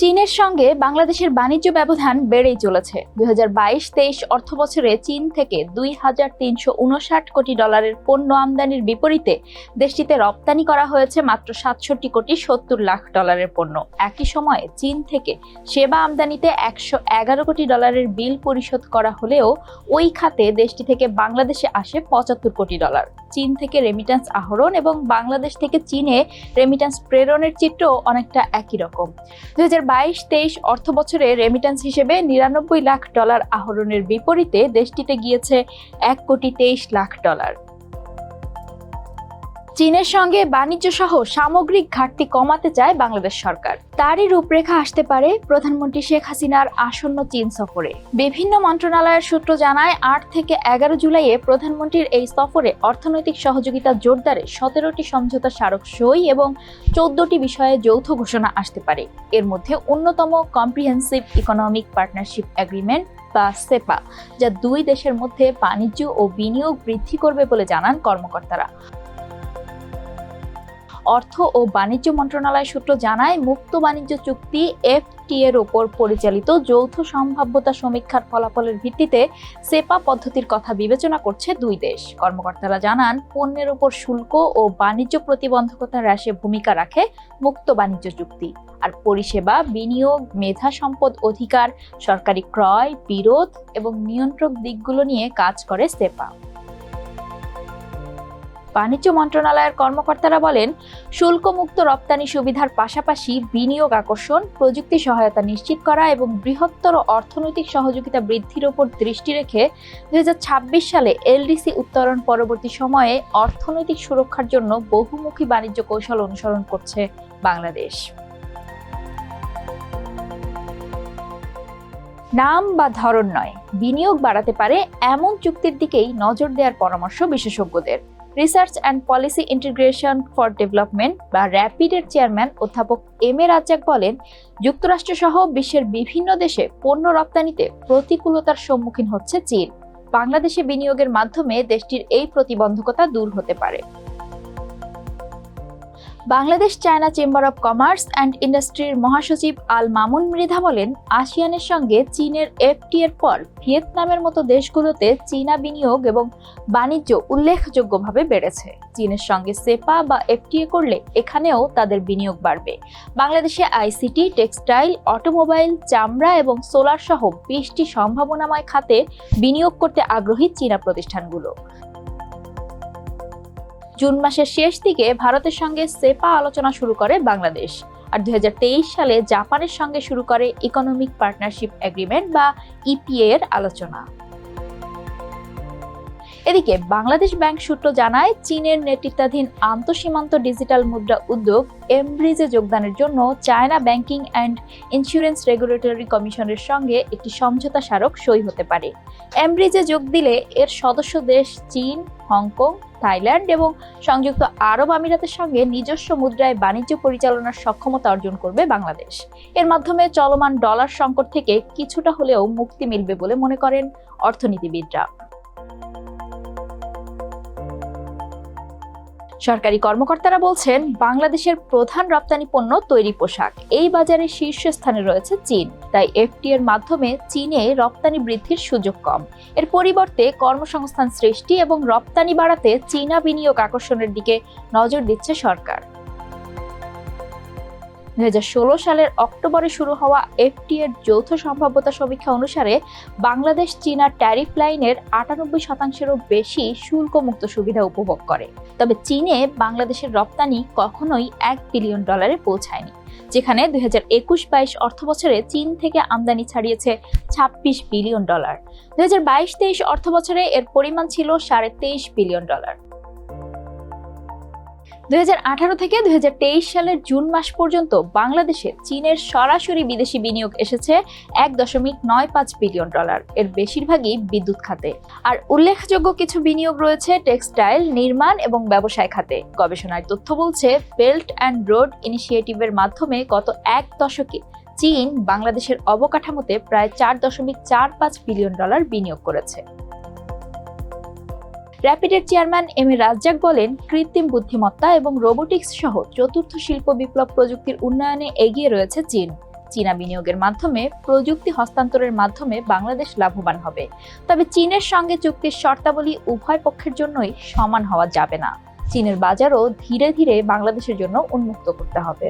চীনের সঙ্গে বাংলাদেশের বাণিজ্য ব্যবধান বেড়েই চলেছে। দুই হাজার বাইশ তেইশ অর্থ বছরে চীন থেকে দুই হাজার তিনশো উনষাট কোটি ডলারের পণ্য আমদানির বিপরীতে দেশটিতে রপ্তানি করা হয়েছে মাত্র সাতষট্টি কোটি সত্তর লাখ ডলারের পণ্য। একই সময়ে চীন থেকে সেবা আমদানিতে একশো এগারো কোটি ডলারের বিল পরিশোধ করা হলেও ওই খাতে দেশটি থেকে বাংলাদেশে আসে পঁচাত্তর কোটি ডলার। চীন থেকে রেমিট্যান্স আহরণ এবং বাংলাদেশ থেকে চীনে রেমিট্যান্স প্রেরণের চিত্র অনেকটা একই রকম। দুই হাজার বাইশ তেইশ অর্থ বছরে রেমিট্যান্স হিসেবে নিরানব্বই লাখ ডলার আহরণের বিপরীতে দেশটিতে গিয়েছে এক কোটি তেইশ লাখ ডলার চীনের সঙ্গে বাণিজ্য সহ সামগ্রিক ঘাটতি কমাতে চায় বাংলাদেশ সরকার। তারই রূপরেখা আসতে পারে প্রধানমন্ত্রী শেখ হাসিনার আসন্ন চীন সফরে। বিভিন্ন মন্ত্রণালয়ের সূত্র জানায়, আট থেকে এগারো জুলাইয়ে প্রধানমন্ত্রীর এই সফরে অর্থনৈতিক সহযোগিতা জোরদারে সতেরোটি সমঝোতা স্মারক সই এবং চোদ্দটি বিষয়ে যৌথ ঘোষণা আসতে পারে। এর মধ্যে অন্যতম কম্প্রিহেন্সিভ ইকোনমিক পার্টনারশিপ এগ্রিমেন্ট বা সেপা, যা দুই দেশের মধ্যে বাণিজ্য ও বিনিয়োগ বৃদ্ধি করবে বলে জানান কর্মকর্তারা। অর্থ ও বাণিজ্য মন্ত্রণালয় সূত্র জানায়, মুক্ত বাণিজ্য চুক্তি এফটি এর ওপর পরিচালিত যৌথ সম্ভাব্যতা সমীক্ষার ফলাফলের ভিত্তিতে সেপা পদ্ধতির কথা বিবেচনা করছে দুই দেশ। কর্মকর্তারা জানান, পণ্যের উপর শুল্ক ও বাণিজ্য প্রতিবন্ধকতা হ্রাসে ভূমিকা রাখে মুক্ত বাণিজ্য চুক্তি। আর পরিষেবা, বিনিয়োগ, মেধা সম্পদ অধিকার, সরকারি ক্রয়, বিরোধ এবং নিয়ন্ত্রক দিকগুলো নিয়ে কাজ করে সেপা। বাণিজ্য মন্ত্রণালয়ের কর্মকর্তারা বলেন, শুল্কমুক্ত রপ্তানি সুবিধার পাশাপাশি বিনিয়োগ আকর্ষণ, প্রযুক্তি সহায়তা নিশ্চিত করা এবং বৃহত্তর অর্থনৈতিক সহযোগিতা বৃদ্ধির উপর দৃষ্টি রেখে দুই হাজার ছাব্বিশ সালে এলডিসি উত্তরণ পরবর্তী সময়ে অর্থনৈতিক সুরক্ষার জন্য বহুমুখী বাণিজ্য কৌশল অনুসরণ করছে বাংলাদেশ। নাম বা ধরন নয়, বিনিয়োগ বাড়াতে পারে এমন চুক্তির দিকেই নজর দেওয়ার পরামর্শ বিশেষজ্ঞদের। Research and policy integration for development বা র্যাপিডের চেয়ারম্যান অধ্যাপক এম এ রাজ্জাক বলেন, যুক্তরাষ্ট্র সহ বিশ্বের বিভিন্ন দেশে পণ্য রপ্তানিতে প্রতিকূলতার সম্মুখীন হচ্ছে চীন। বাংলাদেশে বিনিয়োগের মাধ্যমে দেশটির এই প্রতিবন্ধকতা দূর হতে পারে। Bangladesh, China chamber of commerce and ইন্ডাস্ট্রির মহাসচিব আল মামুন মৃধা বলেন, আসিয়ানের সঙ্গে চীনের এফটি এর পর ভিয়েতনামের মতো দেশগুলোতে চীনা বিনিয়োগ এবং বাণিজ্য উল্লেখযোগ্যভাবে বেড়েছে। চীনের সঙ্গে সেপা বা এফটিএ করলে এখানেও তাদের বিনিয়োগ বাড়বে। বাংলাদেশে আইসিটি, টেক্সটাইল, অটোমোবাইল, চামড়া এবং সোলার সহ বিশটি সম্ভাবনাময় খাতে বিনিয়োগ করতে আগ্রহী চীনা প্রতিষ্ঠানগুলো। জুন মাসের শেষ দিকে ভারতের সঙ্গে সেপা আলোচনা শুরু করে বাংলাদেশ। আর দু হাজার তেইশ সালে জাপানের সঙ্গে শুরু করে ইকোনমিক পার্টনারশিপ এগ্রিমেন্ট বা ইপিএ এর আলোচনা। এদিকে বাংলাদেশ ব্যাংক সূত্র জানায়, চীনের নেতৃত্বাধীন আন্তঃসীমান্ত ডিজিটাল মুদ্রা উদ্যোগ এমব্রিজে যোগদানের জন্য China banking and insurance regulatory কমিশনের সঙ্গে একটি সমঝোতা স্মারক সই হতে পারে। এমব্রিজে যোগ দিলে এর সদস্য দেশ চীন, হংকং থাইল্যান্ড এবং সংযুক্ত আরব আমিরাতের সঙ্গে নিজস্ব মুদ্রায় বাণিজ্য পরিচালনার সক্ষমতা অর্জন করবে বাংলাদেশ। এর মাধ্যমে চলমান ডলার সংকট থেকে কিছুটা হলেও মুক্তি মিলবে বলে মনে করেন অর্থনীতিবিদরা। সরকারি কর্মকর্তারা বলছেন, বাংলাদেশের প্রধান রপ্তানি পণ্য তৈরি পোশাক। এই বাজারে শীর্ষস্থানে রয়েছে চীন। তাই এফটি এর মাধ্যমে চীনে রপ্তানি বৃদ্ধির সুযোগ কম। এর পরিবর্তে কর্মসংস্থান সৃষ্টি এবং রপ্তানি বাড়াতে চীনা বিনিয়োগ আকর্ষণের দিকে নজর দিচ্ছে সরকার। দুই হাজার ষোলো সালের অক্টোবরে শুরু হওয়া এফটি এর যৌথ সম্ভাব্যতা সমীক্ষা অনুসারে বাংলাদেশ চীনা ট্যারিফ লাইনের আটানব্বই শতাংশেরও বেশি শুল্কমুক্ত সুবিধা উপভোগ করে। তবে চীনে বাংলাদেশের রপ্তানি কখনোই এক বিলিয়ন ডলারে পৌঁছায়নি, যেখানে দুই হাজার একুশ বাইশ অর্থ বছরে চীন থেকে আমদানি ছাড়িয়েছে ছাব্বিশ বিলিয়ন ডলার। দুই হাজার বাইশ তেইশ অর্থ বছরে এর পরিমাণ ছিল সাড়ে তেইশ বিলিয়ন ডলার। আঠারো থেকে দু হাজার তেইশ সালের জুন মাস পর্যন্ত বাংলাদেশে চীনের সরাসরি বিদেশি বিনিয়োগ এসেছে এক দশমিক নয় পাঁচ বিলিয়ন ডলার। এর বেশিরভাগই বিদ্যুৎ খাতে। আর উল্লেখযোগ্য কিছু বিনিয়োগ রয়েছে টেক্সটাইল, নির্মাণ এবং ব্যবসায় খাতে। গবেষণার তথ্য বলছে, বেল্ট অ্যান্ড রোড ইনিশিয়েটিভের মাধ্যমে গত এক দশকে চীন বাংলাদেশের অবকাঠামোতে প্রায় চার দশমিক চার পাঁচ বিলিয়ন ডলার বিনিয়োগ করেছে। র্যাপিডের চেয়ারম্যান এম এ রাজ্জাক বলেন, কৃত্রিম বুদ্ধিমত্তা এবং রোবোটিক্স সহ চতুর্থ শিল্প বিপ্লব প্রযুক্তির উন্নয়নে এগিয়ে রয়েছে চীন। চীনা বিনিয়োগের মাধ্যমে প্রযুক্তি হস্তান্তরের মাধ্যমে বাংলাদেশ লাভবান হবে। তবে চীনের সঙ্গে চুক্তির শর্তাবলী উভয় পক্ষের জন্যই সমান হওয়া যাবে না। চীনের বাজারও ধীরে ধীরে বাংলাদেশের জন্য উন্মুক্ত করতে হবে।